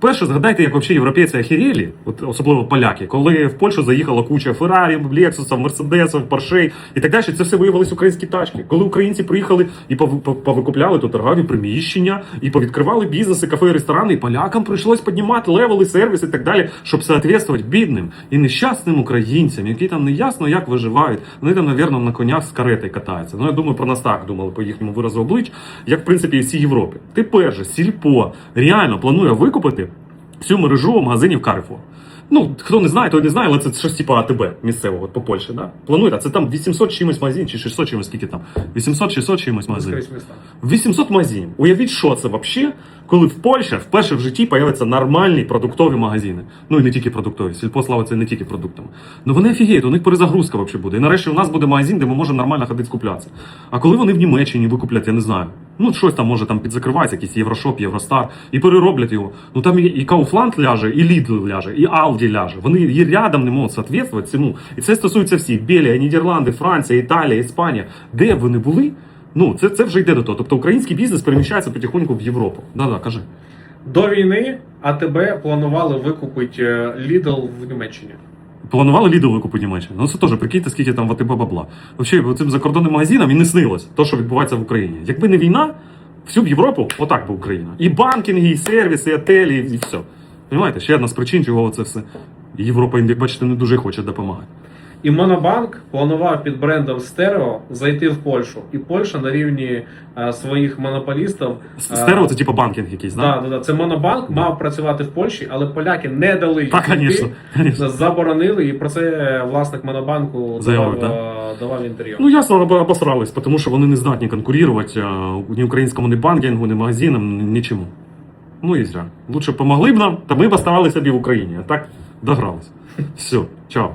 Перше, згадайте, як взагалі європейці охерєлі, от особливо поляки, коли в Польщу заїхала куча Феррарі, Лексусів, Мерседесів, Поршей і так далі. Це все виявилися українські тачки. Коли українці приїхали і пов- пов- повикупляли тут торгові приміщення, і повідкривали бізнеси, кафе, ресторани, і полякам прийшлось піднімати левели, сервіс і так далі, щоб соответствувати бідним і нещасним українцям, які там не ясно як виживають. Вони там, навірно, на конях з карети катаються. Ну я думаю, про нас так думали по їхньому виразу облич, як в принципі і всій Європі. Тепер же сільпо реально планує викупити всю мережу магазинів Carrefour. Ну, хто не знає, той не знає, але це щось типу АТБ місцевого по Польщі. Да? Планують, а це там 800 чимось магазин, чи 600 чимось, скільки там? 800-600 чимось магазин. Скрізь 800 магазинів. Уявіть, що це взагалі, коли в Польщі вперше в житті появляться нормальні продуктові магазини. Ну і не тільки продуктові. Сільпо славиться не тільки продуктами. Ну вони офігіють, у них перезагрузка взагалі буде. І нарешті у нас буде магазин, де ми можемо нормально ходити скуплятися. А коли вони в Німеччині викуплять, я не знаю. Ну, щось там може там підзакривається, якийсь Єврошоп, Євростар, і перероблять його. Ну там і, і Kaufland ляже, і Lidl ляже, і Aldi ляже. Вони і рядом не можуть соответствувати цьому. І це стосується всіх: Белія, Нідерланди, Франція, Італія, Іспанія. Де вони були? Ну, це, це вже йде до того. Тобто український бізнес переміщається потихоньку в Європу. Да-да, кажи. До війни АТБ планували викупити е, Lidl в Німеччині. Планували Lidl викупити Німеччини. Ну це теж прикиньте, скільки там ватиба бабла. Взагалі, цим закордонним магазинам і не снилось то, що відбувається в Україні. Якби не війна, всю б Європу отак би Україна. І банкінги, і сервіси, і отелі, і все. Понимаєте, ще одна з причин, чого це все. Європа, як бачите, не дуже хоче допомагати. І Монобанк планував під брендом Стерео зайти в Польщу. І Польща на рівні е, своїх монополістів. е, Стерео це типу банкінг якийсь, да? Да, да, да. Це Монобанк мав працювати в Польщі, але поляки не дали їм Так, йти, звісно, звісно. заборонили, і про це власник Монобанку Заявив, давав, е, давав інтерв'ю. Ну, ясно, або- обосрались, тому що вони не здатні конкурувати а, ні українському ні банкінгу, ні магазинам, ні- нічому. Ну і зря. Лучше б помогли б нам, та ми б оставалися собі в Україні, а так догрались. Все, чао.